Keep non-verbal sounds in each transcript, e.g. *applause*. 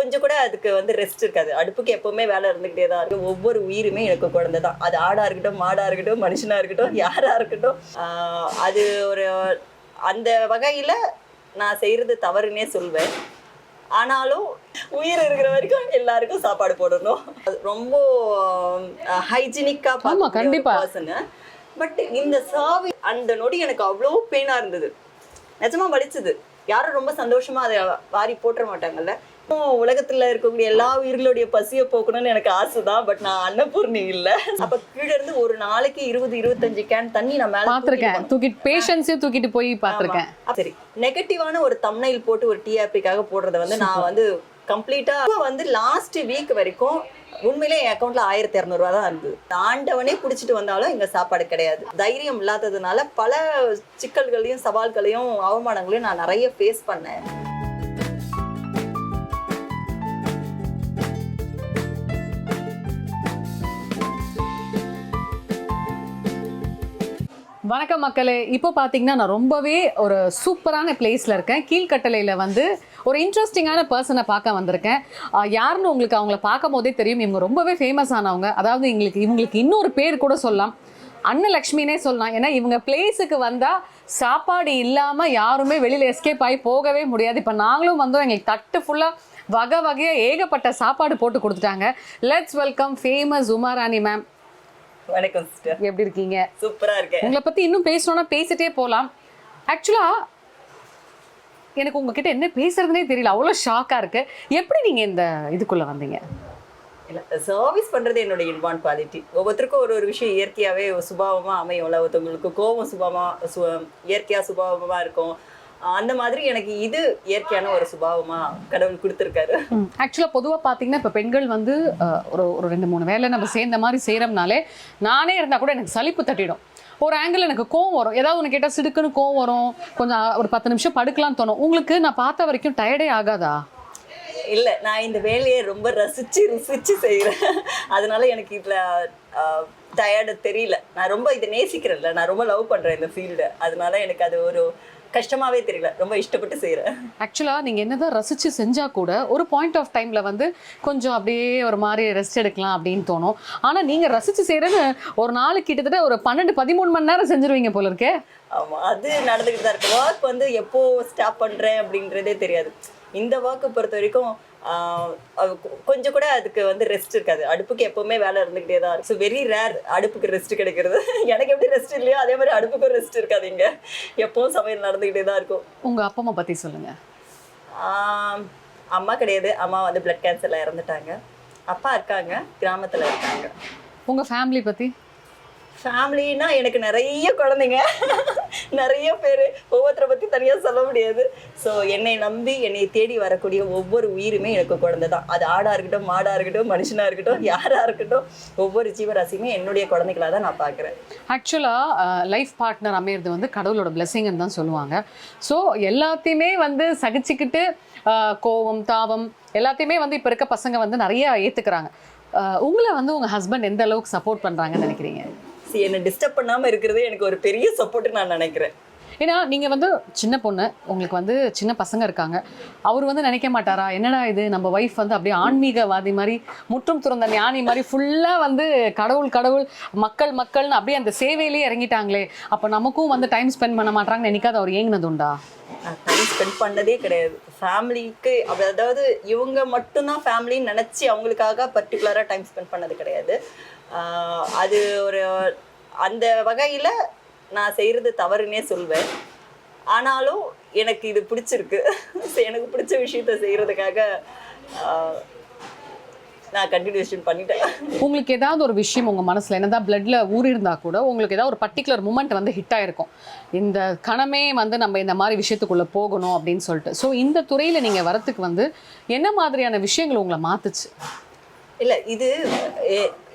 கொஞ்சம் கூட அதுக்கு வந்து ரெஸ்ட் இருக்காது. அடுப்புக்கு எப்பவுமே வேலை இருந்துகிட்டே தான் இருக்கு ஒவ்வொரு உயிருமே எனக்கு குழந்தை தான். அது ஆடா இருக்கட்டும் மாடா இருக்கட்டும் மனுஷனா இருக்கட்டும் யாரா இருக்கட்டும். அது ஒரு அந்த வகையில நான் செய்யறது தவறுன்னே சொல்வேன். ஆனாலும் உயிர் இருக்கிற வரைக்கும் எல்லாருக்கும் சாப்பாடு போடணும். அது ரொம்ப ஹைஜீனிக்கா கண்டிப்பா. பட் இந்த சாவி அந்த நொடி எனக்கு அவ்வளோ பெயினா இருந்தது. நிஜமா வலிச்சது. யாரும் ரொம்ப சந்தோஷமா அதை வாரி போட்டுற மாட்டாங்கல்ல. உலகத்துல இருக்கக்கூடிய எல்லா உயிர்களுடைய பசியை போக்கணும்னு எனக்கு ஆசை தான் பட் நான் அன்னபூர்ணி இல்ல. அப்ப கீழ இருந்து ஒரு நாளைக்கு இருபது இருபத்தஞ்சு கேன் தண்ணி நான் மேல பாத்திருக்கேன் தூக்கிட்டு பேஷன்ஸையும் தூக்கிட்டு போய் பாத்திருக்கேன். சரி. நெகட்டிவான ஒரு தம்னைல் போட்டு ஒரு டிஆர்பிக்காக போடுறத வந்து நான் வந்து கம்ப்ளீட்டா வந்து லாஸ்ட் வீக் வரைக்கும் உண்மையிலே என் அக்கௌண்ட்ல ஆயிரத்தி இரநூறுவா தான் இருந்தது. ஆண்டவனே பிடிச்சிட்டு வந்தாலும் இங்க சாப்பாடு கிடையாது. தைரியம் இல்லாததுனால பல சிக்கல்களையும் சவால்களையும் அவமானங்களையும் நான் நிறைய ஃபேஸ் பண்ணேன். வணக்கம் மக்களே. இப்போ பார்த்தீங்கன்னா நான் ரொம்பவே ஒரு சூப்பரான பிளேஸில் இருக்கேன். கீழ்கட்டளையில் வந்து ஒரு இன்ட்ரெஸ்டிங்கான பர்சனை பார்க்க வந்திருக்கேன். யாருன்னு உங்களுக்கு அவங்கள பார்க்கும் போதே தெரியும். இவங்க ரொம்பவே ஃபேமஸ் ஆனவங்க. அதாவது எங்களுக்கு இவங்களுக்கு இன்னொரு பேர் கூட சொல்லலாம். அன்னலக்ஷ்மினே சொல்லலாம். ஏன்னா இவங்க பிளேஸுக்கு வந்தால் சாப்பாடு இல்லாமல் யாருமே வெளியில் எஸ்கேப் ஆகி போகவே முடியாது. இப்போ நாங்களும் வந்தோம். எங்களுக்கு தட்டு ஃபுல்லாக வகை வகையாக ஏகப்பட்ட சாப்பாடு போட்டு கொடுத்துட்டாங்க. Let's welcome famous Umarani ma'am வணக்கம் சிஸ்டர் எப்படி இருக்கீங்க? சூப்பரா இருக்கேன். உங்களை பத்தி இன்னும் பேசணும்னா பேசிட்டே போகலாம் ஆக்சுவலா எனக்கு உங்ககிட்ட என்ன பேசுறதுனே தெரியல. அவ்வளோ ஷாக்கா இருக்கு. எப்படி நீங்க இந்த இதுக்குள்ள வந்தீங்க? இல்ல சர்வீஸ் பண்றது என்னோட இன்பான் குவாலிட்டி ஒவ்வொருத்தருக்கும் ஒரு ஒரு விஷயம் இயற்கையாவே சுபாவமா அமையும்ல ஒருத்தவங்களுக்கு கோபம் சுபாவமா சு இயற்கையா சுபாவமா இருக்கும். அந்த மாதிரி எனக்கு இது இயற்கையான ஒரு சுபாவமா கடவுள் கொடுத்துருக்காரு. ஆக்சுவலாக பொதுவாக பார்த்தீங்கன்னா இப்போ பெண்கள் வந்து ஒரு ஒரு ரெண்டு மூணு வேலை நம்ம சேர்ந்த மாதிரி செய்கிறோம்னாலே நானே இருந்தால் கூட எனக்கு சலிப்பு தட்டிடும். ஒரு ஆங்கிள் எனக்கு கோவம் வரும். ஏதாவது ஒன்று கேட்டால் சிடுக்குன்னு கோவம் வரும். கொஞ்சம் ஒரு பத்து நிமிஷம் படுக்கலாம்னு தோணும். உங்களுக்கு நான் பார்த்த வரைக்கும் டயர்டே ஆகாதா? இல்ல நான் இந்த வேலையை ரொம்ப ரசிச்சு ருசிச்சு செய்யறேன் அதனால எனக்கு இதுல டயர்டு தெரியல. நான் ரொம்ப இதை நேசிக்கிறேன்ல. நான் ரொம்ப லவ் பண்றேன் இந்த ஃபீல்டு அதனால எனக்கு அது ஒரு கஷ்டமாவே தெரியல. ரொம்ப இஷ்டப்பட்டு செய்யறேன் ஆக்சுவலாக நீங்கள் என்னதான் ரசித்து செஞ்சால் கூட ஒரு பாயிண்ட் ஆஃப் டைமில் வந்து கொஞ்சம் அப்படியே ஒரு மாதிரி ரெஸ்ட் எடுக்கலாம் அப்படின்னு தோணும். ஆனால் நீங்கள் ரசித்து செய்கிறேன்னு ஒரு நாளைக்கு கிட்டத்தட்ட ஒரு பன்னெண்டு பதிமூணு மணி நேரம் செஞ்சுருவீங்க போல இருக்கே. ஆமா அது நடந்துக்கிட்டு தான் இருக்கு. ஒர்க் வந்து எப்போ ஸ்டாப் பண்றேன் அப்படின்றதே தெரியாது. இந்த ஒர்க்கை பொறுத்த வரைக்கும் கொஞ்சம் கூட அதுக்கு வந்து ரெஸ்ட் இருக்காது. அடுப்புக்கு எப்பவுமே வேலை இருந்துகிட்டே தான் ஸோ வெரி ரேர் அடுப்புக்கு ரெஸ்ட் கிடைக்கிறது. *laughs* எனக்கு எப்படி ரெஸ்ட் இல்லையோ அதே மாதிரி அடுப்புக்கும் ரெஸ்ட் இருக்காது இங்க. எப்பவும் சமையல் நடந்துகிட்டே தான் இருக்கும். உங்கள் அப்பா அம்மா பற்றி சொல்லுங்கள் அம்மா கிடையாது. அம்மா வந்து பிளட் கேன்சர்ல இறந்துட்டாங்க. அப்பா இருக்காங்க கிராமத்துல இருக்காங்க. உங்கள் ஃபேமிலி பற்றி ஃபேமிலின்னா எனக்கு நிறைய குழந்தைங்க. நிறைய பேர். ஒவ்வொருத்தரை பற்றி தனியாக சொல்ல முடியாது. ஸோ என்னை நம்பி என்னை தேடி வரக்கூடிய ஒவ்வொரு உயிருமே எனக்கு குழந்தை தான் அது ஆடாக இருக்கட்டும் மாடாக இருக்கட்டும் மனுஷனாக இருக்கட்டும் யாராக இருக்கட்டும் ஒவ்வொரு ஜீவராசியுமே என்னுடைய குழந்தைகளாக தான் நான் பார்க்குறேன். ஆக்சுவலாக லைஃப் பார்ட்னர் அமையிறது வந்து கடவுளோட பிளெஸிங்னு தான் சொல்லுவாங்க. ஸோ எல்லாத்தையுமே வந்து சகிச்சுக்கிட்டு கோவம் தாவம் எல்லாத்தையுமே வந்து இப்போ இருக்க பசங்க வந்து நிறைய ஏற்றுக்கிறாங்க உங்களை வந்து உங்கள் ஹஸ்பண்ட் எந்த அளவுக்கு சப்போர்ட் பண்ணுறாங்கன்னு நினைக்கிறீங்க? என்னை டிஸ்டர்ப் பண்ணாமல் இருக்கிறது எனக்கு ஒரு பெரிய சப்போர்ட் நான் நினைக்கிறேன். ஏன்னா நீங்கள் வந்து சின்ன பொண்ணு உங்களுக்கு வந்து சின்ன பசங்க இருக்காங்க. அவர் வந்து நினைக்க மாட்டாரா? என்னடா இது? நம்ம ஒய்ஃப் வந்து அப்படியே ஆன்மீகவாதி மாதிரி முற்றும் துறந்த ஞானி மாதிரி ஃபுல்லாக வந்து கடவுள் கடவுள் மக்கள் மக்கள்னு அப்படியே அந்த சேவையிலேயே இறங்கிட்டாங்களே. அப்போ நமக்கும் வந்து டைம் ஸ்பெண்ட் பண்ண மாட்டாங்கன்னு என்னைக்காவது அவர் ஏங்கினது உண்டா? டைம் ஸ்பெண்ட் பண்ணதே கிடையாது. ஃபேமிலிக்கு அதாவது இவங்க மட்டும்தான் ஃபேமிலின்னு நினச்சி அவங்களுக்காக பர்டிகுலராக டைம் ஸ்பெண்ட் பண்ணது கிடையாது. அது ஒரு அந்த வகையில் நான் செய்கிறது தவறுன்னே சொல்வேன். ஆனாலும் எனக்கு இது பிடிச்சிருக்கு. *laughs* எனக்கு பிடிச்ச விஷயத்த செய்கிறதுக்காக நான் கண்டினியூஷன் பண்ணிட்டேன். உங்களுக்கு ஏதாவது ஒரு விஷயம் உங்கள் மனசில் என்னதான் பிளட்ல ஊறியிருந்தா கூட உங்களுக்கு ஏதாவது ஒரு பர்டிகுலர் மூமெண்ட் வந்து ஹிட் ஆயிருக்கும். இந்த கணமே வந்து நம்ம இந்த மாதிரி விஷயத்துக்குள்ளே போகணும் அப்படின்னு சொல்லிட்டு. ஸோ இந்த துறையில் நீங்கள் வரத்துக்கு வந்து என்ன மாதிரியான விஷயங்கள் உங்களை மாத்துச்சு? இல்ல இது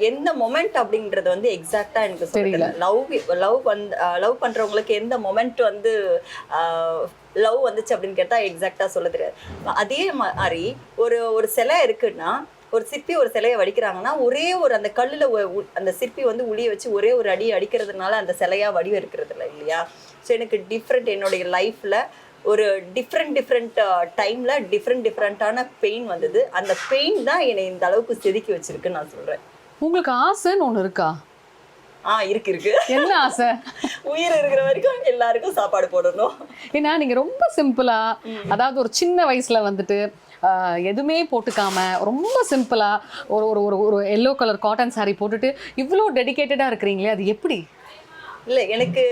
எந்த மொமெண்ட் அப்படின்றது வந்து எக்ஸாக்டா எனக்கு தெரியல. லவ் லவ் வந்து லவ் பண்றவங்களுக்கு எந்த மொமெண்ட் வந்து லவ் வந்துச்சு அப்படின்னு கேட்டா எக்ஸாக்டா சொல்ல தெரியாது. அதே மாதிரி ஒரு ஒரு சிலை இருக்குன்னா ஒரு சிற்பி ஒரு சிலையை வடிக்கிறாங்கன்னா ஒரே ஒரு அந்த கல்லுல அந்த சிற்பி வந்து உளிய வச்சு ஒரே ஒரு அடி அடிக்கிறதுனால அந்த சிலையா வடிவம் இருக்கிறது இல்லை இல்லையா? ஸோ எனக்கு டிஃப்ரெண்ட் என்னுடைய லைஃப்ல ஒரு டிஃப்ரெண்ட் டிஃப்ரெண்ட் டைம்ல டிஃப்ரெண்ட் டிஃப்ரெண்ட்டான பெயின் வந்தது. அந்த பெயின் தான் என்னை இந்த அளவுக்கு செதுக்கி வச்சிருக்குன்னு நான் சொல்றேன். உங்களுக்கு ஆசைன்னு ஒண்ணு இருக்கா? ஆ இருக்கு இருக்கு. என்ன ஆசை? உயிர் இருக்கிற வரைக்கும் எல்லாருக்கும் சாப்பாடு போடணும். ஏன்னா நீங்க ரொம்ப சிம்பிளா அதாவது ஒரு சின்ன வயசுல வந்துட்டு எதுவுமே போட்டுக்காம ரொம்ப சிம்பிளாக ஒரு ஒரு ஒரு ஒரு எல்லோ கலர் காட்டன் சாரீ போட்டுட்டு இவ்வளோ டெடிக்கேட்டடாக இருக்கிறீங்களே அது எப்படி? இல்லை எனக்கு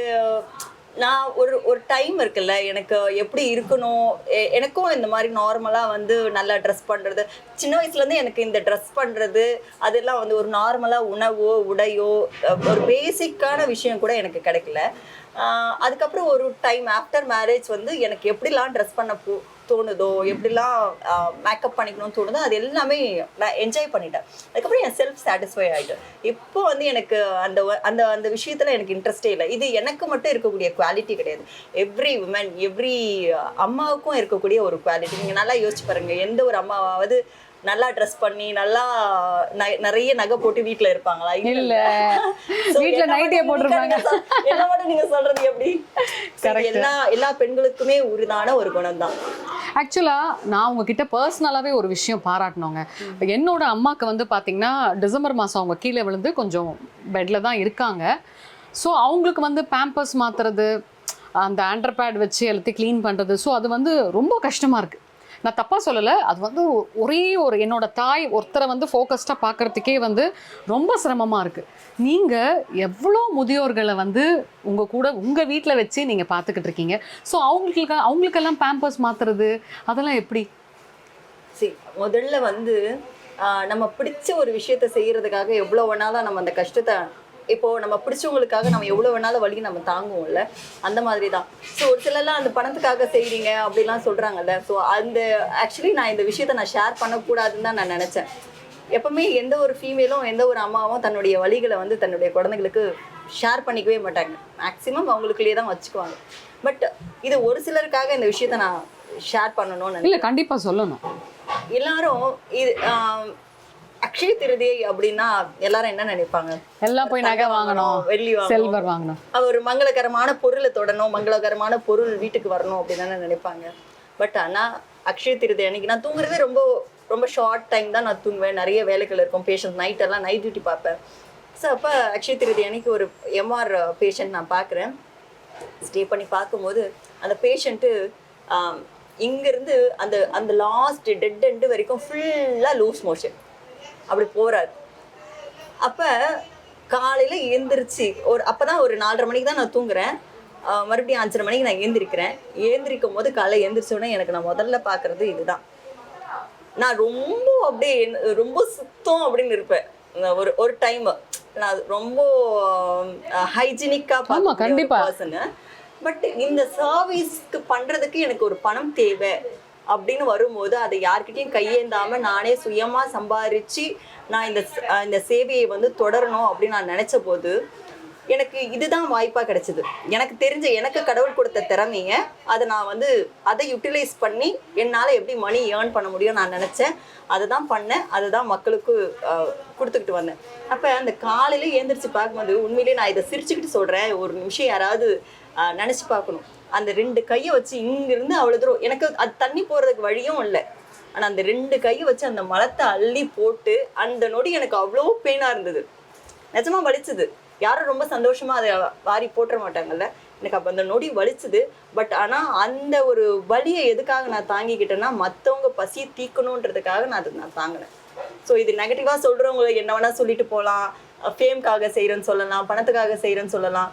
நான் ஒரு ஒரு டைம் இருக்குல்ல எனக்கு எப்படி இருக்கணும் எ- எனக்கும் இந்த மாதிரி நார்மலாக வந்து நல்லா ட்ரெஸ் பண்ணுறது சின்ன வயசுலேருந்து எனக்கு இந்த ட்ரெஸ் பண்ணுறது அதெல்லாம் வந்து ஒரு நார்மலாக உணவோ உடையோ ஒரு பேசிக்கான விஷயம் கூட எனக்கு கிடைக்கல. அதுக்கப்புறம் ஒரு டைம் ஆஃப்டர் மேரேஜ் வந்து எனக்கு எப்படிலாம் ட்ரெஸ் பண்ண போ தோணுதோ எப்படிலாம் மேக்கப் பண்ணிக்கணும்னு தோணுதோ அது எல்லாமே நான் என்ஜாய் பண்ணிட்டேன். அதுக்கப்புறம் என் செல்ஃப் சாட்டிஸ்ஃபை ஆகிட்டேன் இப்போ வந்து எனக்கு அந்த அந்த அந்த விஷயத்தில் எனக்கு இன்ட்ரெஸ்டே இல்லை. இது எனக்கு மட்டும் இருக்கக்கூடிய குவாலிட்டி கிடையாது. எவ்ரி உமன் எவ்ரி அம்மாவுக்கும் இருக்கக்கூடிய ஒரு குவாலிட்டி நீங்கள் நல்லா யோசிச்சு பாருங்க. எந்த ஒரு அம்மாவாவது நல்லா ட்ரெஸ் பண்ணி நல்லா ந- நிறைய நகை போட்டு வீட்ல இருப்பாங்களா? இல்ல. வீட்ல நைட்டியை மட்டும் போட்டிருப்பாங்க. என்ன மட்டும் நீங்க சொல்றது எப்படி? எல்லா எல்லா பெண்களுக்குமே உரிதான ஒரு குணம் தான் ஆக்சுவலா நான் உங்ககிட்ட பர்சனலாவே ஒரு விஷயம் பாராட்டணுங்க. என்னோட அம்மாக்கு வந்து பாத்தீங்கன்னா டிசம்பர் மாசம் அவங்க கீழே விழுந்து கொஞ்சம் பெட்ல தான் இருக்காங்க. ஸோ அவங்களுக்கு வந்து பேம்பர்ஸ் மாத்துறது அந்த ஆண்டர் பேட் வச்சு எல்லாத்தையும் க்ளீன் பண்றது ஸோ அது வந்து ரொம்ப கஷ்டமா இருக்கு. நான் தப்பாக சொல்லலை அது வந்து ஒரே ஒரு என்னோட தாய் ஒருத்தரை வந்து ஃபோக்கஸ்டாக பார்க்கறதுக்கே வந்து ரொம்ப சிரமமாக இருக்குது நீங்கள் எவ்வளோ முதியோர்களை வந்து உங்கள் கூட உங்கள் வீட்டில் வச்சு நீங்கள் பார்த்துக்கிட்டு இருக்கீங்க. ஸோ அவங்களுக்கு அவங்களுக்கெல்லாம் பேம்பர்ஸ் மாற்றுறது அதெல்லாம் எப்படி? சரி முதல்ல வந்து நம்ம பிடிச்ச ஒரு விஷயத்த செய்கிறதுக்காக எவ்வளோ வேணாலும் நம்ம அந்த கஷ்டத்தை இப்போ நம்ம பிடிச்சவங்களுக்காக நம்ம எவ்வளோ வேணாலும் வழி நம்ம தாங்குவோம்ல அந்த மாதிரி தான் ஸோ ஒரு சிலர்லாம் அந்த பணத்துக்காக செய்றீங்க அப்படிலாம் சொல்றாங்கல்ல. ஸோ அந்த ஆக்சுவலி நான் இந்த விஷயத்த நான் ஷேர் பண்ணக்கூடாதுன்னு தான் நான் நினச்சேன். எப்பவுமே எந்த ஒரு ஃபீமேலும் எந்த ஒரு அம்மாவும் தன்னுடைய வழிகளை வந்து தன்னுடைய குழந்தைங்களுக்கு ஷேர் பண்ணிக்கவே மாட்டாங்க. மேக்ஸிமம் அவங்களுக்குள்ளேயே தான் வச்சுக்குவாங்க. பட் இது ஒரு சிலருக்காக இந்த விஷயத்த நான் ஷேர் பண்ணணும்னு நினைக்கிறேன். இல்ல கண்டிப்பா சொல்லணும். எல்லாரும் இது அக்ஷய திருதியை அப்படின்னா எல்லாரும் என்ன நினைப்பாங்க? எல்லாம் போய் நகை வாங்கணும் வெள்ளி செல்வர் வாங்கணும். அது ஒரு மங்களகரமான பொருளை தொடணும் மங்களகரமான பொருள் வீட்டுக்கு வரணும் அப்படின்னு தானே நினைப்பாங்க. பட் ஆனா அக்ஷய திருதி அன்னைக்கு நான் தூங்குறதே ரொம்ப ரொம்ப ஷார்ட் டைம் தான் நான் தூங்குவேன். நிறைய வேலைகள் இருக்கும். பேஷண்ட் நைட் எல்லாம் நைட் டியூட்டி பார்ப்பேன். ஸோ அப்போ அக்ஷய திருதி அன்னைக்கு ஒரு எம்ஆர் பேஷண்ட் நான் பார்க்குறேன். ஸ்டே பண்ணி பார்க்கும்போது அந்த பேஷண்ட்டு இங்கேருந்து அந்த அந்த லாஸ்ட் டெட் எண்டு வரைக்கும் ஃபுல்லாக லூஸ் மோஷன் அப்படி போறாரு. அப்போ காலையில் எழுந்திரிச்சு ஒரு அப்போ தான் ஒரு நாலரை மணிக்கு தான் நான் தூங்குறேன். மறுபடியும் அஞ்சரை மணிக்கு நான் ஏந்திரிக்கிறேன் ஏந்திரிக்கும் போது காலையில் எழுந்திரிச்ச உடனே எனக்கு நான் முதல்ல பார்க்குறது இதுதான். நான் ரொம்ப அப்படியே ரொம்ப சுத்தம் அப்படின்னு இருப்பேன். ஒரு ஒரு டைம் நான் ரொம்ப ஹைஜீனிக்காக கண்டிப்பா. பர்சனு பட் இந்த சர்வீஸ்க்கு பண்றதுக்கு எனக்கு ஒரு பணம் தேவை. அப்படின்னு வரும்போது அதை யார்கிட்டயும் கையேந்தாம நானே சுயமா சம்பாரிச்சு நான் இந்த இந்த சேவையை வந்து தொடரணும் அப்படின்னு நான் நினைச்ச போது எனக்கு இதுதான் வாய்ப்பா கிடைச்சது. எனக்கு தெரிஞ்ச எனக்கு கடவுள் கொடுத்த திறமைய அதை நான் வந்து அதை யூட்டிலைஸ் பண்ணி என்னால் எப்படி மணி ஏர்ன் பண்ண முடியும் நான் நினச்சேன். அதை தான் பண்ணேன். அதை தான் மக்களுக்கு கொடுத்துக்கிட்டு வந்தேன். அப்போ அந்த காலையில ஏந்திரிச்சு பார்க்கும்போது உண்மையிலேயே நான் இதை சிரிச்சுக்கிட்டு சொல்கிறேன் ஒரு நிமிஷம் யாராவது நினச்சி நினைச்சு பார்க்கணும். அந்த ரெண்டு கையை வச்சு இங்கிருந்து அவ்வளோ தூரம் எனக்கு அது தண்ணி போகிறதுக்கு வழியும் இல்லை. ஆனால் அந்த ரெண்டு கையை வச்சு அந்த மலத்தை அள்ளி போட்டு அந்த நொடி எனக்கு அவ்வளோ பெயினாக இருந்தது. நிஜமா வலிச்சுது. யாரும் ரொம்ப சந்தோஷமா அதை வாரி போட்டுற மாட்டாங்கல்ல? எனக்கு அப்போ அந்த நொடி வலிச்சுது. பட் ஆனா அந்த ஒரு வலியை எதுக்காக நான் தாங்கிக்கிட்டேன்னா மத்தவங்க பசி தீக்கணுன்றதுக்காக நான் அதை நான் தாங்கினேன். ஸோ இது நெகட்டிவா சொல்றவங்க என்ன வேணா சொல்லிட்டு போகலாம் ஃபேம்காக செய்யறேன்னு சொல்லலாம். பணத்துக்காக செய்யறேன்னு சொல்லலாம்.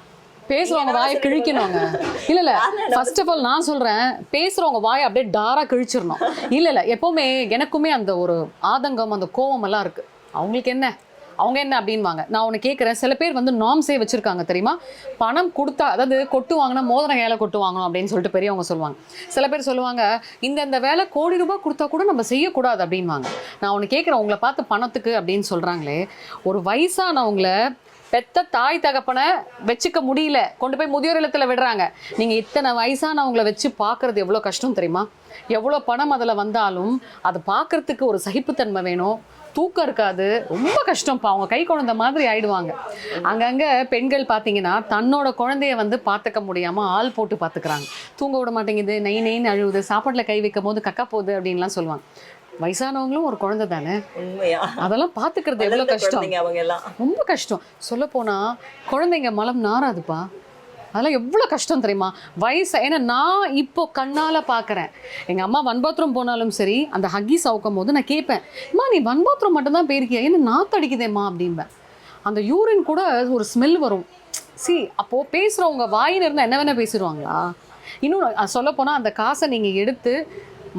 பேசுறவங்க வாயை கிழிக்கணுங்க. இல்ல இல்ல. ஃபர்ஸ்ட் ஆஃப் ஆல் நான் சொல்றேன் பேசுறவங்க வாயை அப்படியே டாரா கிழிச்சிடணும். இல்ல இல்ல. எப்பவுமே எனக்குமே அந்த ஒரு ஆதங்கம் அந்த கோவம் எல்லாம் இருக்கு. அவங்களுக்கு என்ன? அவங்க என்ன அப்படின்வாங்க. நான் உன்னை கேட்குறேன் சில பேர் வந்து நாம்ஸே வச்சிருக்காங்க தெரியுமா? பணம் கொடுத்தா அதாவது கொட்டு வாங்கினா மோதிர வேலை கொட்டு வாங்கணும் அப்படின்னு சொல்லிட்டு பெரியவங்க சொல்லுவாங்க. சில பேர் சொல்லுவாங்க இந்த இந்த வேலை கோடி ரூபாய் கொடுத்தா கூட நம்ம செய்யக்கூடாது அப்படின்வாங்க. நான் உன்னை கேட்குறேன் உங்களை பார்த்து பணத்துக்கு அப்படின்னு சொல்றாங்களே ஒரு வயசானவங்கள பெத்த தாய் தகப்பனை வச்சுக்க முடியல. கொண்டு போய் முதியோர் இல்லத்துல விடுறாங்க. நீங்க இத்தனை வயசானவங்களை வச்சு பார்க்கறது எவ்வளோ கஷ்டம் தெரியுமா? எவ்வளோ பணம் அதில் வந்தாலும் அதை பார்க்கறதுக்கு ஒரு சகிப்புத்தன்மை வேணும். தூக்கம் இருக்காது. ரொம்ப கஷ்டம்ப்பா. அவங்க கை குழந்தை மாதிரி ஆயிடுவாங்க. அங்கங்கே பெண்கள் பார்த்தீங்கன்னா தன்னோட குழந்தைய வந்து பார்த்துக்க முடியாமல் ஆள் போட்டு பார்த்துக்கிறாங்க தூங்க விட மாட்டேங்குது. நெய் நெய்ன்னு அழுவுது. சாப்பாட்டில் கை வைக்கும் போது கக்கா போகுது அப்படின்லாம் சொல்லுவாங்க. வயசானவங்களும் ஒரு குழந்தை தானே? உண்மையா? அதெல்லாம் பார்த்துக்கிறது எவ்வளோ கஷ்டம். குழந்தைங்க அவங்க எல்லாம் ரொம்ப கஷ்டம். சொல்ல போனா குழந்தைங்க மலம் நாராதுப்பா அதெல்லாம் எவ்வளோ கஷ்டம் தெரியுமா? வயசு ஏன்னா நான் இப்போ கண்ணால் பார்க்குறேன். எங்கள் அம்மா ஒன் பாத்ரூம் போனாலும் சரி அந்த ஹக்கி சவுக்கும் போது நான் கேட்பேன் அம்மா நீ ஒன் பாத்ரூம் மட்டும்தான் போயிருக்கியா? என்ன நாத்து அடிக்குதேம்மா? அப்படிம்பேன் அந்த யூரின் கூட ஒரு ஸ்மெல் வரும். சி அப்போது பேசுகிறவங்க வாயின் இருந்தால் என்ன வேணால் பேசிடுவாங்களா? இன்னும் சொல்ல போனால் அந்த காசை நீங்கள் எடுத்து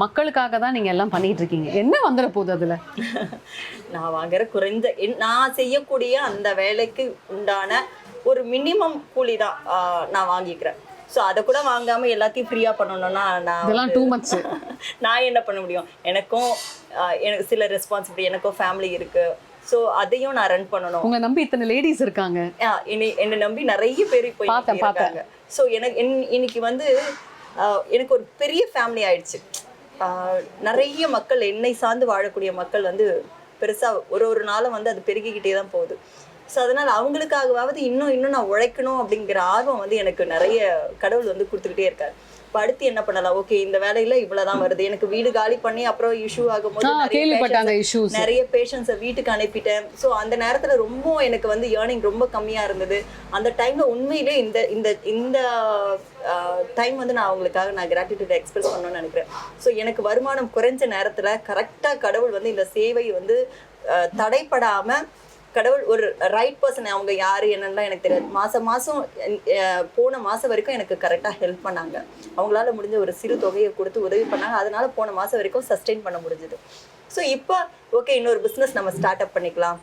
மக்களுக்காக தான் நீங்கள் எல்லாம் பண்ணிட்டு இருக்கீங்க. என்ன வந்துட போகுது அதில்? *laughs* நான் வாங்குற குறைந்த நான் செய்யக்கூடிய அந்த வேலைக்கு உண்டான ஒரு மினிமம் கூலி தான் நான் வாங்கிக்கிறேன். ஸோ அதை கூட வாங்காம எல்லாத்தையும் ஃப்ரீயா பண்ணணும்னா நான் இதெல்லாம் டூ மச் *laughs* நான் என்ன பண்ண முடியும்? எனக்கும் எனக்கு சில ரெஸ்பான்சிபிலிட்டி எனக்கும் ஃபேமிலி இருக்கு. ஸோ அதையும் நான் ரன் பண்ணணும். உங்களை நம்பி இத்தனை லேடிஸ் இருக்காங்க. என்னை என்னை நம்பி நிறைய பேர் இப்போ பார்த்தேன், இருக்காங்க. ஸோ எனக்கு என்- இன்னைக்கு வந்து எனக்கு ஒரு பெரிய ஃபேமிலி ஆயிடுச்சு. நிறைய மக்கள் என்னை சார்ந்து வாழக்கூடிய மக்கள் வந்து பெருசா ஒரு ஒரு நாளும் வந்து அது பெருகிக்கிட்டே தான் போகுது. ஸோ அதனால அவங்களுக்காகவாவது இன்னும் இன்னும் நான் உழைக்கணும் அப்படிங்கிற ஆர்வம் வந்து எனக்கு நிறைய கடவுள் வந்து கொடுத்துக்கிட்டே இருக்காரு. இப்போ அடுத்து என்ன பண்ணலாம்? ஓகே இந்த வேலையில இவ்வளவுதான் வருது. எனக்கு வீடு காலி பண்ணி அப்புறம் இஷ்யூ ஆகும்போது ஆ நிறைய கேள்விப்பட்ட அந்த patients- இஷ்யூஸ் நிறைய பேஷண்ட்ஸை வீட்டுக்கு அனுப்பிட்டேன். ஸோ அந்த நேரத்துல ரொம்ப எனக்கு வந்து ஏர்னிங் ரொம்ப கம்மியா இருந்தது. அந்த டைம்ல உண்மையிலே இந்த இந்த இந்த டைம் வந்து நான் அவங்களுக்காக நான் கிராட்டிடியூட் எக்ஸ்பிரஸ் பண்ணணும்னு நினைக்கிறேன். ஸோ எனக்கு வருமானம் குறைஞ்ச நேரத்துல கரெக்டா கடவுள் வந்து இந்த சேவை வந்து தடைப்படாம கடவுள் ஒரு ரைட் பர்சன் அவங்க யாரு என்னன்னா எனக்கு தெரியாது. மாசம் மாசம் போன மாசம் வரைக்கும் எனக்கு கரெக்டா ஹெல்ப் பண்ணாங்க. அவங்களால முடிஞ்ச ஒரு சிறு தொகையை கொடுத்து உதவி பண்ணாங்க. அதனால போன மாசம் வரைக்கும் சஸ்டெயின் பண்ண முடிஞ்சது. ஸோ இப்போ ஓகே இன்னொரு பிஸ்னஸ் நம்ம ஸ்டார்ட் அப் பண்ணிக்கலாம்.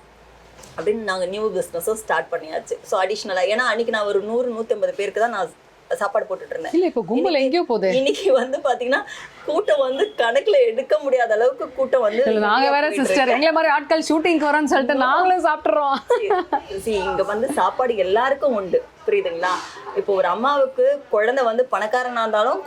அப்படின்னு நாங்கள் நியூ பிஸ்னஸும் ஸ்டார்ட் பண்ணியாச்சு. ஸோ அடிஷ்னலாக ஏன்னா அன்னைக்கு நான் ஒரு நூறு நூற்றம்பது பேருக்கு தான் நான் சாப்பாடு போட்டுட்டு இருந்தேன். இல்ல இப்போ கும்பல் எங்கேயோ போகுது இன்னைக்கு வந்து பாத்தீங்கன்னா கூட்டம் வந்து கணக்குல எடுக்க முடியாத அளவுக்கு கூட்டம் வந்து நாங்க வேற. சிஸ்டர் எங்களை மாதிரி ஆட்கள் ஷூட்டிங்க்கு வரோம்னு சொல்லிட்டு நாங்களும் சாப்பிட்டுறோம். See, இங்க வந்து சாப்பாடு எல்லாருக்கும் உண்டு. புரியுதுங்களா? இப்போ ஒரு அம்மாவுக்கு குழந்தை வந்து பணக்காரனா இருந்தாலும்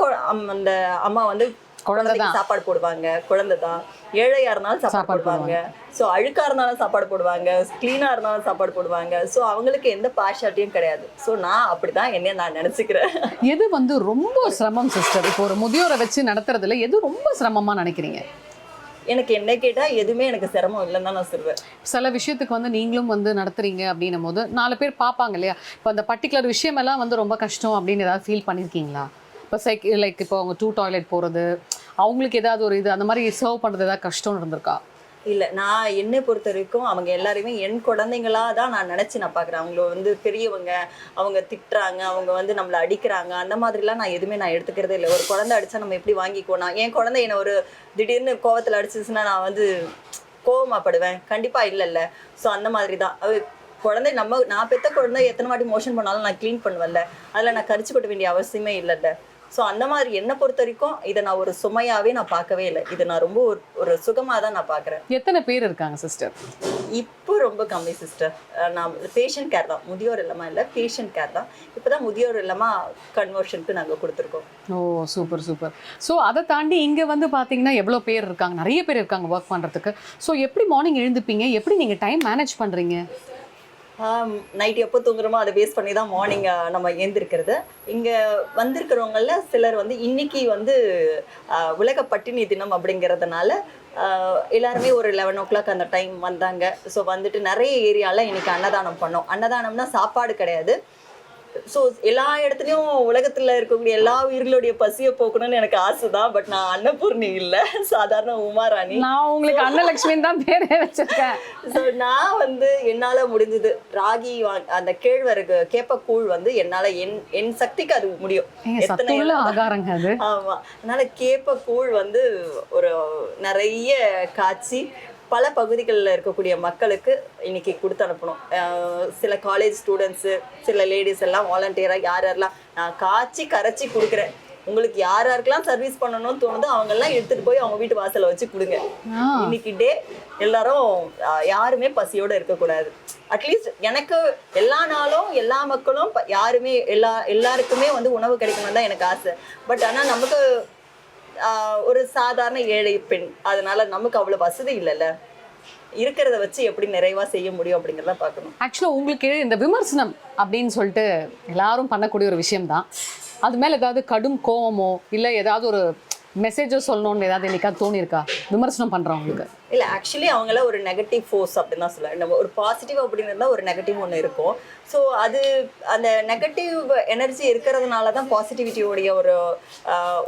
அந்த அம்மா வந்து குழந்தைக்கு சாப்பாடு போடுவாங்க. குழந்தை தான் ஏழையா இருந்தாலும் சாப்பாடு சாப்பாடு போடுவாங்க. ஸோ அழுக்கா இருந்தாலும் சாப்பாடு போடுவாங்க. கிளீனா இருந்தாலும் சாப்பாடு போடுவாங்க. ஸோ அவங்களுக்கு எந்த பார்ஷாலிட்டியும் கிடையாது. ஸோ நான் அப்படிதான் என்னைய நான் நினைச்சுக்கிறேன். எது வந்து ரொம்ப சிரமம் சிஸ்டர் இப்போ ஒரு முதியோரை வச்சு நடத்துறதுல எது ரொம்ப சிரமமா நினைக்கிறீங்க? எனக்கு என்ன கேட்டா எதுவுமே எனக்கு சிரமம் இல்லைன்னு தான் நான் சொல்லுவேன் சில விஷயத்துக்கு வந்து நீங்களும் வந்து நடத்துறீங்க அப்படின்னும் போது நாலு பேர் பார்ப்பாங்க இல்லையா? இப்போ அந்த பர்டிகுலர் விஷயமெல்லாம் வந்து ரொம்ப கஷ்டம் அப்படின்னு ஏதாவது ஃபீல் பண்ணியிருக்கீங்களா இப்போ சைக் லைக் இப்போ அவங்க டூ டாய்லெட் போகிறது அவங்களுக்கு ஏதாவது ஒரு இது அந்த மாதிரி சர்வ் பண்ணுறது ஏதாவது கஷ்டம் இருந்திருக்கா? இல்லை நான் என்னை பொறுத்த வரைக்கும் அவங்க எல்லாருமே என் குழந்தைங்களா தான் நான் நினச்சி நான் பார்க்குறேன் அவங்கள வந்து பெரியவங்க அவங்க திட்டுறாங்க அவங்க வந்து நம்மளை அடிக்கிறாங்க அந்த மாதிரிலாம் நான் எதுவுமே நான் எடுத்துக்கிறதே இல்லை. ஒரு குழந்தை அடித்தா நம்ம எப்படி வாங்கிக்கோனா என் குழந்தை என்னை ஒரு திடீர்னு கோவத்தில் அடிச்சிச்சுன்னா நான் வந்து கோவமாப்படுவேன். கண்டிப்பாக இல்லைல்ல. ஸோ அந்த மாதிரி தான். அது குழந்தை நம்ம நான் பெற்ற குழந்தை எத்தனை வாட்டி மோஷன் பண்ணாலும் நான் க்ளீன் பண்ணுவேன்ல. அதில் நான் கரிச்சு கொட்ட வேண்டிய அவசியமே இல்லைல்ல. ஸோ அந்த மாதிரி என்னை பொறுத்த வரைக்கும் இதை நான் ஒரு சுமையாவே நான் பார்க்கவே இல்லை. இதை நான் ரொம்ப ஒரு ஒரு சுகமாக தான் நான் பார்க்குறேன். எத்தனை பேர் இருக்காங்க சிஸ்டர் இப்போ ரொம்ப கம்மி சிஸ்டர் நான் பேஷண்ட் கேர் தான். முதியோர் இல்லமா இல்லை பேஷண்ட் கேர் தான். இப்போ தான் முதியோர் இல்லமா கன்வர்ஷனுக்கு நாங்கள் கொடுத்துருக்கோம். ஓ சூப்பர் சூப்பர் ஸோ அதை தாண்டி இங்கே வந்து பார்த்தீங்கன்னா எவ்வளோ பேர் இருக்காங்க? நிறைய பேர் இருக்காங்க ஒர்க் பண்ணுறதுக்கு ஸோ எப்படி மார்னிங் எழுந்துப்பீங்க? எப்படி நீங்கள் டைம் மேனேஜ் பண்ணுறீங்க நைட் எப்போ தூங்குறோமோ அதை பேஸ் பண்ணி தான் மார்னிங் நம்ம எழுந்திருக்கிறது இங்கே வந்திருக்கிறவங்கள சிலர் வந்து இன்னைக்கு வந்து உலக பட்டினி தினம் அப்படிங்கிறதுனால எல்லாருமே ஒரு லெவன் ஓ கிளாக் அந்த டைம் வந்தாங்க. ஸோ வந்துட்டு நிறைய ஏரியாவில் இன்னைக்கு அன்னதானம் பண்ணோம். அன்னதானம்னா சாப்பாடு கிடையாது. ஸோ எல்லா இடத்துலையும் உலகத்தில் இருக்கக்கூடிய எல்லா உயிர்களுடைய பசியை போக்கணும்னு எனக்கு ஆசை தான் பட் நான் அன்னபூர்ணி இல்லை. சாதாரண உமாராணி. நான் உங்களுக்கு அன்னலட்சுமின்னு தான் பேரே வச்சிருக்கேன். *laughs* ஸோ நான் வந்து என்னால் முடிஞ்சது ராகி அந்த கேழ்வரகு கேப்பக்கூழ் வந்து என்னால் என் என் சக்திக்கு அது முடியும். சத்துள்ள ஆகாரங்க அது. ஆமா. அதனால கேப்பக்கூழ் வந்து ஒரு நிறைய காய்ச்சி பல பகுதிகளில் இருக்கக்கூடிய மக்களுக்கு இன்னைக்கு கொடுத்து அனுப்பணும். சில காலேஜ் ஸ்டூடெண்ட்ஸு சில லேடிஸ் எல்லாம் வாலண்டியராக யார் யாரெல்லாம் நான் காய்ச்சி கரைச்சி கொடுக்குறேன். உங்களுக்கு யார் யாருக்கெல்லாம் சர்வீஸ் பண்ணணும்னு தோணுதோ அவங்க எல்லாம் எடுத்துட்டு போய் அவங்க வீட்டு வாசல்ல வச்சு கொடுங்க. இன்னைக்கு டே எல்லாரும் யாருமே பசியோட இருக்கக்கூடாது. அட்லீஸ்ட் எனக்கு எல்லா நாளும் எல்லா மக்களும் யாருமே எல்லா எல்லாருக்குமே வந்து உணவு கிடைக்கணும் தான் எனக்கு ஆசை. பட் ஆனா நமக்கு ஒரு சாதாரண ஏழை பெண். அதனால நமக்கு அவ்வளோ வசதி இல்லைல்ல. இருக்கிறத வச்சு எப்படி நிறைவா செய்ய முடியும் அப்படிங்கிறத பார்க்கணும். ஆக்சுவலாக உங்களுக்கு இந்த விமர்சனம் அப்படின்னு சொல்லிட்டு எல்லாரும் பண்ணக்கூடிய ஒரு விஷயம்தான். அது மேலே ஏதாவது கடும் கோவமோ இல்லை ஏதாவது ஒரு மெசேஜோ சொல்லணும்னு ஏதாவது என்னைக்காவது தோணியிருக்கா? விமர்சனம் பண்ணுறவங்களுக்கு இல்ல ஆக்சுவலி அவங்கள ஒரு நெகட்டிவ் ஃபோர்ஸ் அப்படின்னு தான் சொல்லுவேன் நம்ம ஒரு பாசிட்டிவ் அப்படின்னு இருந்தால் ஒரு நெகட்டிவ் ஒன்று இருக்கும். ஸோ அது அந்த நெகட்டிவ் எனர்ஜி இருக்கிறதுனால தான் பாசிட்டிவிட்டியோடைய ஒரு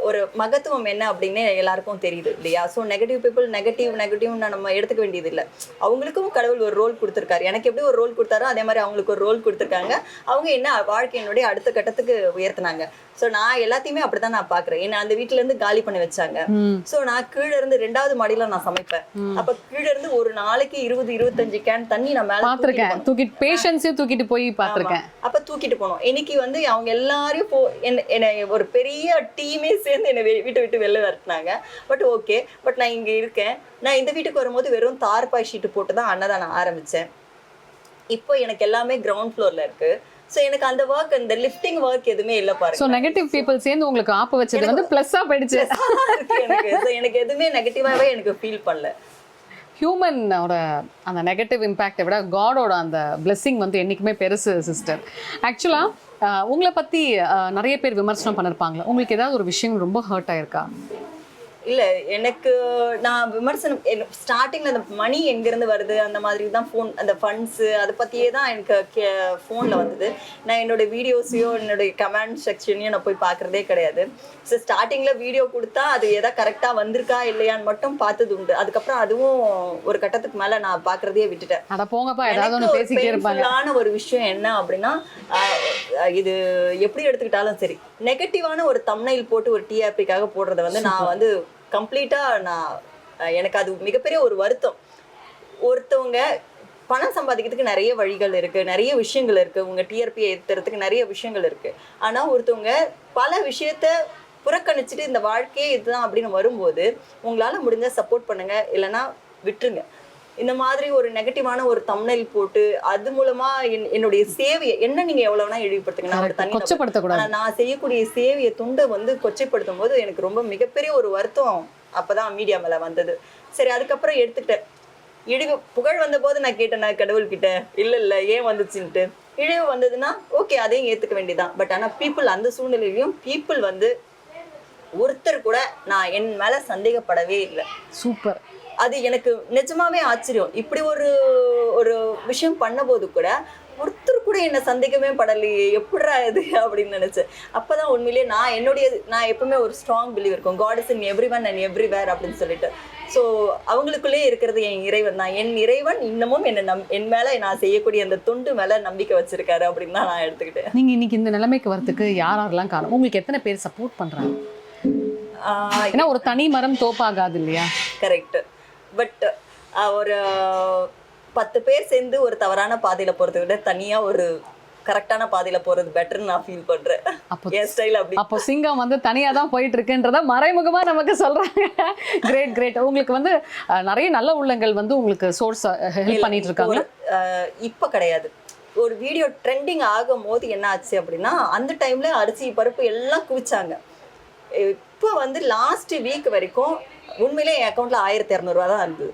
ஒரு மகத்துவம் என்ன அப்படின்னு எல்லாருக்கும் தெரியுது இல்லையா? ஸோ நெகட்டிவ் பீப்புள் நெகட்டிவ் நெகட்டிவ்னு நம்ம எடுத்துக்க வேண்டியது இல்லை. அவங்களுக்கும் கடவுள் ஒரு ரோல் கொடுத்துருக்காரு. எனக்கு எப்படி ஒரு ரோல் கொடுத்தாரோ அதே மாதிரி அவங்களுக்கு ஒரு ரோல் கொடுத்துருக்காங்க. அவங்க என்ன வாழ்க்கையினுடைய அடுத்த கட்டத்துக்கு உயர்த்தினாங்க. ஸோ நான் எல்லாத்தையுமே அப்படிதான் நான் பார்க்குறேன் என்ன அந்த வீட்டுல இருந்து காலி பண்ணி வச்சாங்க. ஸோ நான் கீழே இருந்து ரெண்டாவது மாடியில நான் சமைப்பேன். அப்ப கீழ இருந்து ஒரு நாளைக்கு இருபது இருபத்தஞ்சு கேன் தண்ணி நான் மேல பார்த்துருக்கேன் தூக்கிட்டு பேஷன்ஸையும் தூக்கிட்டு போய் பார்த்துருக்கேன் அப்ப தூக்கிட்டு போனோம் இன்னைக்கு வந்து அவங்க எல்லாரையும் போ என்ன ஒரு பெரிய டீமே சேர்ந்து என்னை வீட்டை விட்டு வெளில வரட்டினாங்க. பட் ஓகே பட் நான் இங்க இருக்கேன். நான் இந்த வீட்டுக்கு வரும்போது வெறும் தார்பாய் ஷீட்டு போட்டு தான் அன்னதானம் ஆரம்பிச்சேன். இப்போ எனக்கு எல்லாமே கிரவுண்ட் ஃப்ளோர்ல இருக்கு. ஸோ எனக்கு அந்த ஒர்க் இந்த லிஃப்டிங் ஒர்க் எதுவுமே இல்லை பாருங்க. ஸோ நெகட்டிவ் பீப்புள் சேர்ந்து உங்களுக்கு ஆப்பு வச்சது வந்து ப்ளஸ்ஸாக போயிடுச்சு. எனக்கு. எதுவுமே நெகட்டிவாவே எனக்கு ஃபீல் பண்ணல. ஹியூமனோட அந்த நெகட்டிவ் இம்பேக்டை விட காடோட அந்த பிளெஸ்ஸிங் வந்து என்றைக்குமே பெருசு சிஸ்டர் ஆக்சுவலாக உங்களை பற்றி நிறைய பேர் விமர்சனம் பண்ணியிருப்பாங்களே உங்களுக்கு ஏதாவது ஒரு விஷயம் ரொம்ப ஹர்ட் ஆயிருக்கா? இல்ல எனக்கு நான் விமர்சனம் ஸ்டார்டிங்ல அந்த மணி எங்க இருந்து வருது அந்த மாதிரி தான் ஃபோன் அந்த ஃபண்ட்ஸ் அதை பத்தியே தான் எனக்கு ஃபோன்ல வந்தது. நான் என்னோட வீடியோஸையோ என்னுடைய கமெண்ட் செக்ஷனையும் நான் போய் பார்க்கறதே கிடையாது. ஸோ ஸ்டார்டிங்ல வீடியோ கொடுத்தா அது எதா கரெக்டா வந்திருக்கா இல்லையான்னு மட்டும் பார்த்தது உண்டு. அதுக்கப்புறம் அதுவும் ஒரு கட்டத்துக்கு மேல நான் பார்க்கறதையே விட்டுட்டேன். அட போங்கப்பா ஏதாவது ஒரு விஷயம் என்ன அப்படின்னா இது எப்படி எடுத்துக்கிட்டாலும் சரி. நெகட்டிவான ஒரு தம்னைல் போட்டு ஒரு டிஆர்பிக்காக போடுறத வந்து நான் வந்து கம்ப்ளீட்டா நான் எனக்கு அது மிகப்பெரிய ஒரு வருத்தம். ஒருத்தவங்க பணம் சம்பாதிக்கிறதுக்கு நிறைய வழிகள் இருக்கு நிறைய விஷயங்கள் இருக்கு உங்க டிஆர்பியை ஏத்துறதுக்கு நிறைய விஷயங்கள் இருக்கு. ஆனா ஒருத்தவங்க பல விஷயத்த புறக்கணிச்சுட்டு இந்த வாழ்க்கையே இதுதான் அப்படின்னு வரும்போது உங்களால முடிஞ்ச சப்போர்ட் பண்ணுங்க இல்லைன்னா விட்டுருங்க. இந்த மாதிரி ஒரு நெகட்டிவான ஒரு தம்னைல் போட்டு அது மூலமா என்- என்னுடைய சேவையை என்ன நீங்க எவ்வளவு வேணா இழிவுபடுத்துங்க நான் செய்யக்கூடிய சேவையை துண்டை வந்து கொச்சைப்படுத்தும் போது எனக்கு ரொம்ப மிகப்பெரிய ஒரு வருத்தம் அப்பதான் மீடியா மேல வந்தது. சரி அதுக்கப்புறம் எடுத்துக்கிட்டேன். இழிவு புகழ் வந்த போது நான் கேட்டேன் நான் கடவுள்கிட்ட இல்ல இல்ல ஏன் வந்துச்சுன்ட்டு? இழிவு வந்ததுன்னா ஓகே அதையும் ஏத்துக்க வேண்டியதான் பட் ஆனா பீப்புள் அந்த சூழ்நிலையிலையும் பீப்புள் வந்து ஒருத்தர் கூட நான் என் மேல சந்தேகப்படவே இல்லை. சூப்பர். அது எனக்கு நிஜமாவே ஆச்சரியம். இப்படி ஒரு ஒரு விஷயம் பண்ணபோது கூட ஒருத்தர் கூட என்ன சந்தேகமே படலையே எப்படிடா இது அப்படின்னு நினைச்சேன். அப்பதான் உண்மையிலேயே நான் என்னுடைய நான் எப்பவுமே ஒரு ஸ்ட்ராங் பிலீவ் இருக்கும். God is in everyone and everywhere அப்படின்னு சொல்லிட்டு. ஸோ அவங்களுக்குள்ளே இருக்கிறது என் இறைவன் தான். என் இறைவன் இன்னமும் என்ன நம் என் மேல நான் செய்யக்கூடிய அந்த தொண்டு மேல நம்பிக்கை வச்சிருக்காரு அப்படின்னு தான் நான் எடுத்துக்கிட்டேன். நீங்க இன்னைக்கு இந்த நிலைமைக்கு வரதுக்கு யார் யாரெல்லாம் காரணம்? உங்களுக்கு எத்தனை பேர் சப்போர்ட் பண்றாங்க? ஏன்னா ஒரு தனி மரம் தோப்பாகாது இல்லையா? கரெக்ட் பட் ஒரு பத்து பேர் சேர்ந்து ஒரு தவறான பாதையில போறதை விட தனியா ஒரு கரெக்டான பாதையில போறது பெட்டர்னு நான் ஃபீல் பண்றேன். அப்போ என் ஸ்டைல் அப்படி. அப்போ சிங்கம் வந்து தனியா தான் போயிட்டு இருக்குன்றத மறைமுகமா நமக்கு சொல்றாங்க. கிரேட் கிரேட் உங்களுக்கு வந்து நிறைய நல்ல உள்ளங்கள் வந்து உங்களுக்கு சோர்ஸ் ஹெல்ப் பண்ணிட்டு இருக்காங்க இப்ப கிடையாது. ஒரு வீடியோ ட்ரெண்டிங் ஆகும் போது என்ன ஆச்சு அப்படின்னா அந்த டைம்ல அரிசி பருப்பு எல்லாம் குவிச்சாங்க. இப்போ வந்து லாஸ்ட் வீக் வரைக்கும் உண்மையிலே என் அக்கௌண்ட்ல ஆயிரத்தி இரநூறுவா தான் இருந்தது.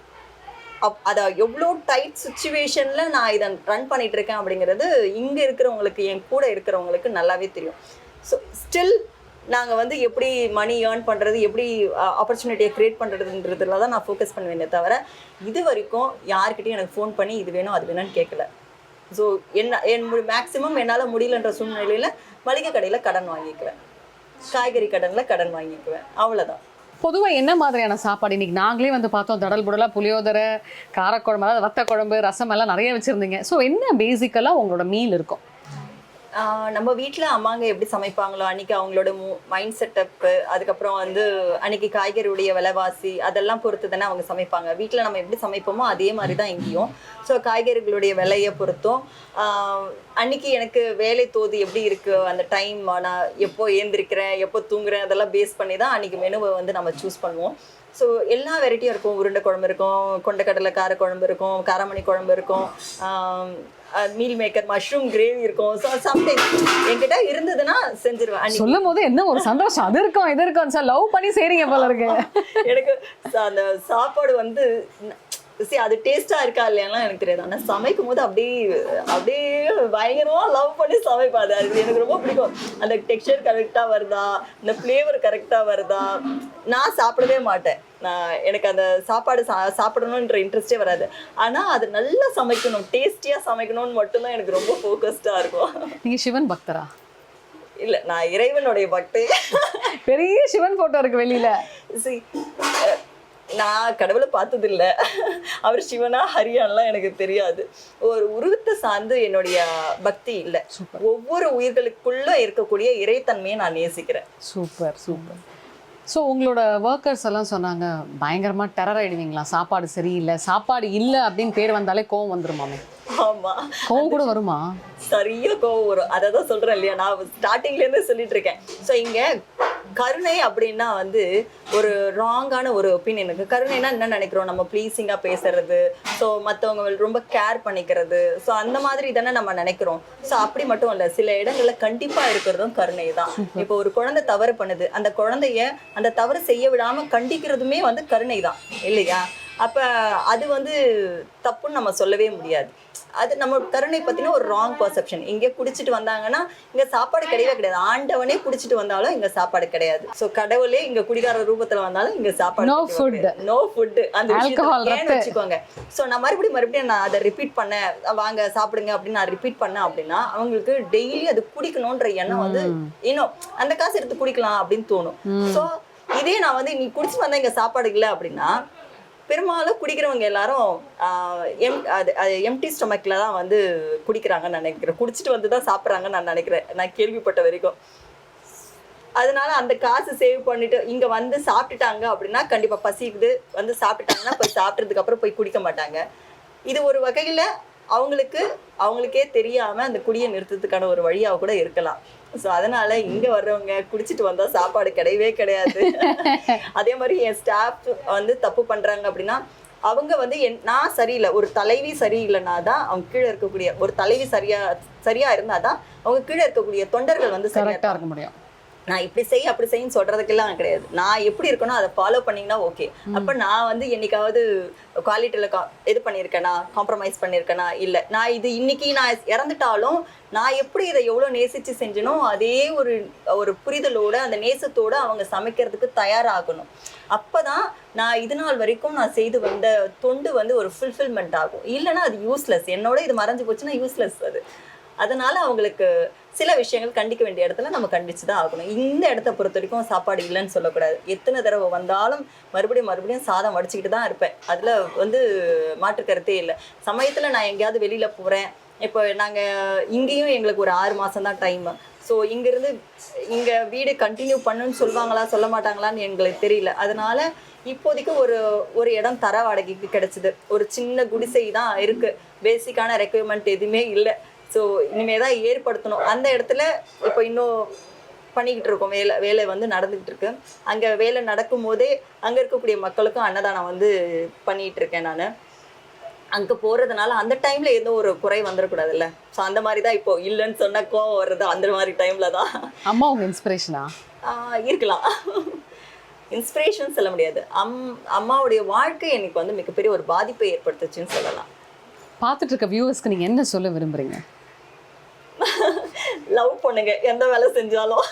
அப் அதை எவ்வளோ டைட் சுச்சுவேஷனில் நான் இதை ரன் பண்ணிகிட்டு இருக்கேன் அப்படிங்கிறது இங்கே இருக்கிறவங்களுக்கு என் கூட இருக்கிறவங்களுக்கு நல்லாவே தெரியும். ஸோ ஸ்டில் நாங்கள் வந்து எப்படி மணி ஏர்ன் பண்ணுறது எப்படி ஆப்பர்ச்சுனிட்டியை க்ரியேட் பண்ணுறதுன்றதுல தான் நான் ஃபோக்கஸ் பண்ணுவேனே தவிர இது வரைக்கும் யார்கிட்டயும் எனக்கு ஃபோன் பண்ணி இது வேணும் அது வேணும்னு கேட்கல ஸோ என்ன என் மேக்ஸிமம் என்னால் முடியலன்ற சூழ்நிலையில் மளிகை கடையில் கடன் வாங்கிக்குவேன். காய்கறி கடனில் கடன் வாங்கிக்குவேன். அவ்வளோதான் பொதுவாக என்ன மாதிரியான சாப்பாடு? இன்றைக்கி நாங்களே வந்து பார்த்தோம் தடல் புடலாக புளியோதரை காரக்குழம்பு அதாவது வத்த குழம்பு ரசம் எல்லாம் நிறைய வச்சுருந்தீங்க. ஸோ என்ன பேசிக்கலாக உங்களோட மீல் இருக்கும்? நம்ம வீட்டில் அம்மாங்க எப்படி சமைப்பாங்களோ அன்னைக்கு அவங்களோட மைண்ட் செட்டப்பு அதுக்கப்புறம் வந்து அன்னைக்கு காய்கறியுடைய விலைவாசி அதெல்லாம் பொறுத்து தானே அவங்க சமைப்பாங்க. வீட்டில் நம்ம எப்படி சமைப்போமோ அதே மாதிரி தான் இங்கேயும். ஸோ காய்கறிகளுடைய விலையை பொறுத்தும் அன்னைக்கு எனக்கு வேலை தோது எப்படி இருக்கு அந்த டைம் நான் எப்போ ஏந்திருக்கிறேன் எப்போ தூங்குறேன் அதெல்லாம் பேஸ் பண்ணி தான் அன்னைக்கு மெனுவை வந்து நம்ம சூஸ் பண்ணுவோம். ஸோ எல்லா வெரைட்டியும் இருக்கும். உருண்டை குழம்பு இருக்கும் கொண்டக்கடலை கார குழம்பு இருக்கும் காராமணி குழம்பு இருக்கும் மீல் மேக்கர் மஷ்ரூம் கிரேவி இருக்கும். ஸோ சம்திங் என்கிட்ட இருந்ததுன்னா செஞ்சிருவேன். சொல்லும் போது என்ன ஒரு சந்தோஷம். அது இருக்கும் இது இருக்கும். சார் லவ் பண்ணி செய்றீங்க போல இருக்கு. *laughs* எனக்கு அந்த சாப்பாடு வந்து see அது டேஸ்டா இருக்கா இல்லையாலாம் எனக்கு தெரியாது. ஆனா சமைக்கும் போது அப்படியே அப்படியே பயங்கரமா லவ் பண்ணி சமைப்பாது அது. எனக்கு ரொம்ப பிடிக்கும். அந்த டெக்ஸ்சர் கரெக்டா வருதா? இந்த ஃப்ளேவர் கரெக்டா வருதா? நான் சாப்பிடவே மாட்டேன். நான் எனக்கு அந்த சாப்பாடு சா சாப்பிடணுன்ற இன்ட்ரெஸ்டே வராது. ஆனா அது நல்லா சமைக்கணும். டேஸ்டியா சமைக்கணும்னு மட்டும்தான் எனக்கு ரொம்ப ஃபோக்கஸ்டா இருக்கும். நீங்க சிவன் பக்தரா? இல்ல நான் இறைவனுடைய பக்தி பெரிய சிவன் போட்டோ இருக்கு வெளியில. அஹ், நான் கடவுளை பார்த்தது இல்ல அவர் சிவனா ஹரியான்லாம் எனக்கு தெரியாது. ஒரு உருவத்தை சார்ந்து என்னுடைய பக்தி இல்ல. ஒவ்வொரு உயிர்களுக்குள்ள இருக்கக்கூடிய இறைத்தன்மையை நான் நேசிக்கிறேன். Super super. ஸோ உங்களோட ஒர்க்கர்ஸ் எல்லாம் சொன்னாங்க பயங்கரமா டெரர் ஆயிடுவீங்களா? சாப்பாடு சரியில்லை. சாப்பாடு இல்லை அப்படின்னு பேர் வந்தாலே கோவம் வந்துருமாமே ஆமா. கோவம் கூட வருமா? சரியா கோவம் வரும். அதை தான் சொல்றேன் இல்லையா? நான் ஸ்டார்டிங்ல இருந்தே சொல்லிட்டு இருக்கேன். ஸோ இங்க கருணை அப்படின்னா வந்து ஒரு ராங்கான ஒரு ஒப்பீனியனுக்கு கருணைனா என்ன நினைக்கிறோம்? நம்ம ப்ளீஸிங்கா பேசுறது ஸோ மற்றவங்க ரொம்ப கேர் பண்ணிக்கிறது. ஸோ அந்த மாதிரி தானே நம்ம நினைக்கிறோம். ஸோ அப்படி மட்டும் இல்லை சில இடங்கள்ல கண்டிப்பா இருக்கிறதும் கருணை தான் இப்போ ஒரு குழந்தை தவறு பண்ணுது. அந்த குழந்தைய அந்த தவறு செய்ய விடாம கண்டிக்கிறதுமே வந்து கருணை தான் இல்லையா? அப்ப அது வந்து தப்புன்னு நம்ம சொல்லவே முடியாது. அது நம்ம கருணை பத்தின ஒரு ராங் பர்செப்ஷன் இங்க குடிச்சிட்டு வந்தாங்கன்னா இங்க சாப்பாடு கிடையவே கிடையாது. ஆண்டவனே குடிச்சிட்டு வந்தாலும் இங்க சாப்பாடு கிடையாது. சோ கடவுளே இங்க குடிகார ரூபத்துல வந்தாலும் இங்க சாப்பாடு No food. நோ ஃபுட் அந்த விஷயத்தை. வச்சுக்கோங்க. சோ நான் மறுபடியும் மறுபடியும் நான் அதை ரிப்பீட் பண்ணேன் வாங்க சாப்பிடுங்க அப்படின்னு நான் ரிப்பீட் பண்ணேன் அப்படின்னா அவங்களுக்கு டெய்லி அது குடிக்கணும்ன்ற எண்ணம் வந்து இன்னும் அந்த காசு எடுத்து குடிக்கலாம் அப்படின்னு தோணும். சோ இதே நான் வந்து நீ குடிச்சு வந்தா இங்க சாப்பாடு இல்லை அப்படின்னா பெரும்பாலும் குடிக்கிறவங்க எல்லாரும் எம் அது அது எம்டி ஸ்டொமக்கில் தான் வந்து குடிக்கிறாங்கன்னு நினைக்கிறேன். குடிச்சிட்டு வந்து தான் சாப்பிட்றாங்கன்னு நான் நினைக்கிறேன். நான் கேள்விப்பட்ட வரைக்கும். அதனால அந்த காசு சேவ் பண்ணிட்டு இங்க வந்து சாப்பிட்டுட்டாங்க அப்படின்னா கண்டிப்பா பசிக்குது. வந்து சாப்பிட்டுட்டாங்கன்னா போய் சாப்பிட்டதுக்கு அப்புறம் போய் குடிக்க மாட்டாங்க. இது ஒரு வகையில அவங்களுக்கு அவங்களுக்கே தெரியாம அந்த குடியை நிறுத்தத்துக்கான ஒரு வழியா கூட இருக்கலாம். ஸோ அதனால இங்க வர்றவங்க குடிச்சிட்டு வந்தா சாப்பாடு கிடையவே கிடையாது. *laughs* அதே மாதிரி என் ஸ்டாஃப் வந்து தப்பு பண்றாங்க அப்படின்னா அவங்க வந்து என் நான் சரியில்லை ஒரு தலைவி சரியில்லைனா தான் அவங்க கீழே இருக்கக்கூடிய ஒரு தலைவி சரியா சரியா இருந்தாதான் அவங்க கீழே இருக்கக்கூடிய தொண்டர்கள் வந்து சரியா கரெக்டா இருக்க முடியும். நான் இப்படி செய் அப்படி செய்யும் சொல்றதுக்கெல்லாம் கிடையாது. நான் எப்படி இருக்கணும் அதை ஃபாலோ பண்ணீங்கன்னா ஓகே அப்ப நான் வந்து என்னைக்காவது குவாலிட்டியில இது பண்ணியிருக்கேனா காம்ப்ரமைஸ் பண்ணியிருக்கேனா? இல்ல. நான் இது இன்னைக்கு நான் இறந்துட்டாலும் நான் எப்படி இதை எவ்வளவு நேசிச்சு செஞ்சனோ அதே ஒரு ஒரு புரிதலோட அந்த நேசத்தோட அவங்க சமைக்கிறதுக்கு தயாராகணும். அப்பதான் நான் இது நாள் வரைக்கும் நான் செய்து வந்த தொண்டு வந்து ஒரு ஃபுல்ஃபில்மெண்ட் ஆகும். இல்லைன்னா அது யூஸ்லெஸ் என்னோட இது மறைஞ்சு போச்சுன்னா யூஸ்லெஸ் அது. அதனால அவங்களுக்கு சில விஷயங்கள் கண்டிக்க வேண்டிய இடத்துல நம்ம கண்டிச்சு தான் ஆகணும். இந்த இடத்த பொறுத்த வரைக்கும் சாப்பாடு இல்லைன்னு சொல்லக்கூடாது. எத்தனை தடவை வந்தாலும் மறுபடியும் மறுபடியும் சாதம் வடிச்சுக்கிட்டு தான் இருப்பேன். அதில் வந்து மாற்று கருத்தே இல்லை. சமயத்தில் நான் எங்கேயாவது வெளியில் போகிறேன் இப்போ நாங்கள் இங்கேயும் எங்களுக்கு ஒரு ஆறு மாதம் தான் டைம் ஸோ இங்கேருந்து இங்கே வீடு கண்டினியூ பண்ணுன்னு சொல்லுவாங்களா சொல்ல மாட்டாங்களான்னு எங்களுக்கு தெரியல. அதனால இப்போதைக்கு ஒரு ஒரு இடம் தர வாடகைக்கு கிடைச்சிது. ஒரு சின்ன குடிசை தான் இருக்குது பேசிக்கான ரெக்குயர்மெண்ட் எதுவுமே இல்லை. ஸோ இனிமே தான் ஏற்படுத்தணும். அந்த இடத்துல இப்போ இன்னும் பண்ணிக்கிட்டு இருக்கோம். வேலை வேலை வந்து நடந்துகிட்டு இருக்கு. அங்கே வேலை நடக்கும் போதே அங்கே இருக்கக்கூடிய மக்களுக்கும் அன்னதானம் வந்து பண்ணிட்டு இருக்கேன் நான். அங்கே போகிறதுனால அந்த டைமில் எதுவும் ஒரு குறை வந்துடக்கூடாதுல்ல ஸோ அந்த மாதிரி தான் இப்போ இல்லைன்னு சொன்னா கோவம் வர்றது அந்த மாதிரி டைமில் தான். அம்மா உங்க இன்ஸ்பிரேஷனா இருக்கலாம். இன்ஸ்பிரேஷன் சொல்ல முடியாது. அம் அம்மாவுடைய வாழ்க்கை எனக்கு வந்து மிகப்பெரிய ஒரு பாதிப்பை ஏற்படுத்துச்சுன்னு சொல்லலாம். பார்த்துட்டு இருக்க வியூவர்ஸ்க்கு நீங்க என்ன சொல்ல விரும்புறீங்க? லவ் பண்ணுங்க. எந்த வேலை செஞ்சாலும்.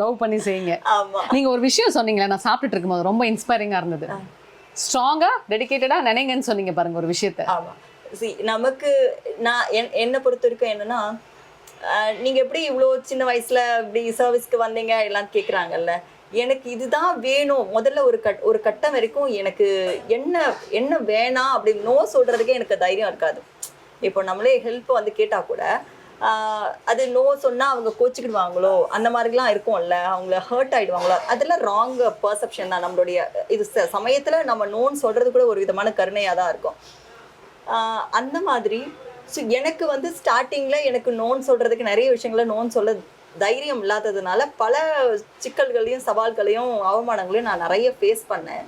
லவ் பண்ணி செய்யுங்க. ஆமா. நீங்க ஒரு விஷயம் சொன்னீங்களே நான் சாப்பிட்டுட்டு இருக்கும்போது ரொம்ப இன்ஸ்பைரிங்கா இருந்தது. ஸ்ட்ராங்கா டெடிகேட்டடா நினைங்கன்னு சொன்னீங்க பாருங்க ஒரு விஷயத்த. ஆமா. சி நமக்கு நான் என் என்னை பொறுத்த வரைக்கும் என்னன்னா நீங்க எப்படி இவ்வளோ சின்ன வயசுல இப்படி சர்வீஸ்க்கு வந்தீங்க எல்லாம் கேக்குறாங்கல்ல. எனக்கு இதுதான் வேணும். முதல்ல ஒரு கட் ஒரு கட்டம் வரைக்கும் எனக்கு என்ன என்ன வேணாம் அப்படி நோ சொல்றதுக்கே எனக்கு தைரியம் இருக்காது. இப்போ நம்மளே ஹெல்ப் வந்து கேட்டா கூட அது நோ சொன்னா அவங்க கோச்சிக்கிடுவாங்களோ? அந்த மாதிரிலாம் இருக்கும்ல. அவங்கள ஹர்ட் ஆயிடுவாங்களோ? அதெல்லாம் ராங் பர்செப்ஷன் தான் நம்மளுடைய இது ச- சமயத்துல நம்ம நோன்னு சொல்றது கூட ஒரு விதமான கருணையா தான் இருக்கும். அந்த மாதிரி ஸோ எனக்கு வந்து ஸ்டார்டிங்கில் எனக்கு நோன் சொல்கிறதுக்கு நிறைய விஷயங்கள நோன் சொல்ல தைரியம் இல்லாததுனால பல சிக்கல்களையும் சவால்களையும் அவமானங்களையும் நான் நிறைய ஃபேஸ் பண்ணேன்.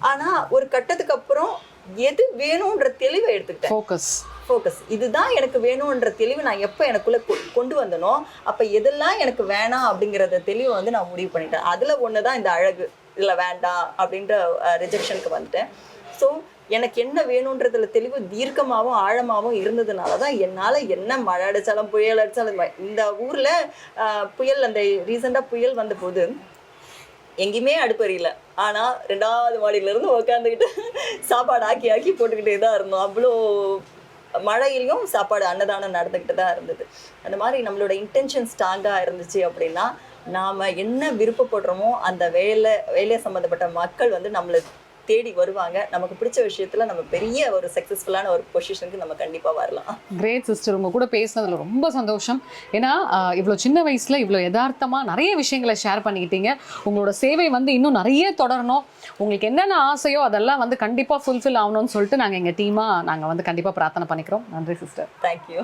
ஆனா ஒரு கட்டத்துக்கு அப்புறம் எது வேணும்ன்ற தெளிவை எடுத்துக்கிட்டேன். ஃபோக்கஸ் ஃபோக்கஸ் இதுதான் எனக்கு வேணுன்ற தெளிவு நான் எப்போ எனக்குள்ளே கொ- கொண்டு வந்தனோ அப்போ எதெல்லாம் எனக்கு வேணாம் அப்படிங்கிறத தெளிவை வந்து நான் முடிவு பண்ணிட்டேன். அதில் ஒன்று தான் இந்த அழகு. இதில் வேண்டாம் அப்படின்ற ரிஜெக்ஷனுக்கு வந்துட்டேன். ஸோ எனக்கு என்ன வேணுன்றதுல தெளிவு தீர்க்கமாகவும் ஆழமாகவும் இருந்ததுனால தான் என்னால் என்ன மழை அடித்தாலும் புயல் அடித்தாலும் இந்த ஊரில் புயல் அந்த ரீசெண்டாக புயல் வந்தபோது எங்கேயுமே அடுப்பறியில ஆனால் ரெண்டாவது மாடியிலேருந்து உட்காந்துக்கிட்டு சாப்பாடு ஆக்கி ஆக்கி போட்டுக்கிட்டே தான் இருந்தோம். அவ்வளோ மழையிலையும் சாப்பாடு அன்னதானம் நடந்துக்கிட்டு தான் இருந்தது. அந்த மாதிரி நம்மளோட இன்டென்ஷன் ஸ்ட்ராங்காக இருந்துச்சு அப்படின்னா நாம் என்ன விருப்பப்படுறோமோ அந்த வேலை வேலை சம்மந்தப்பட்ட மக்கள் வந்து நம்மளை தேடி வருவாங்க. நமக்கு பிடிச்ச விஷயத்துல நம்ம பெரிய ஒரு சக்ஸஸ்ஃபுல்லான ஒரு பொசிஷனுக்கு நம்ம கண்டிப்பாக வரலாம். கிரேட் சிஸ்டர் உங்க கூட பேசினதுல ரொம்ப சந்தோஷம். ஏன்னா இவ்வளோ சின்ன வயசுல இவ்வளோ யதார்த்தமா நிறைய விஷயங்களை ஷேர் பண்ணிக்கிட்டீங்க. உங்களோட சேவை வந்து இன்னும் நிறைய தொடரணும். உங்களுக்கு என்னென்ன ஆசையோ அதெல்லாம் வந்து கண்டிப்பா ஃபுல்ஃபில் ஆகணும்னு சொல்லிட்டு நாங்க எங்க டீமா நாங்க வந்து கண்டிப்பா பிரார்த்தனை பண்ணிக்கிறோம். நன்றி சிஸ்டர் தேங்க்யூ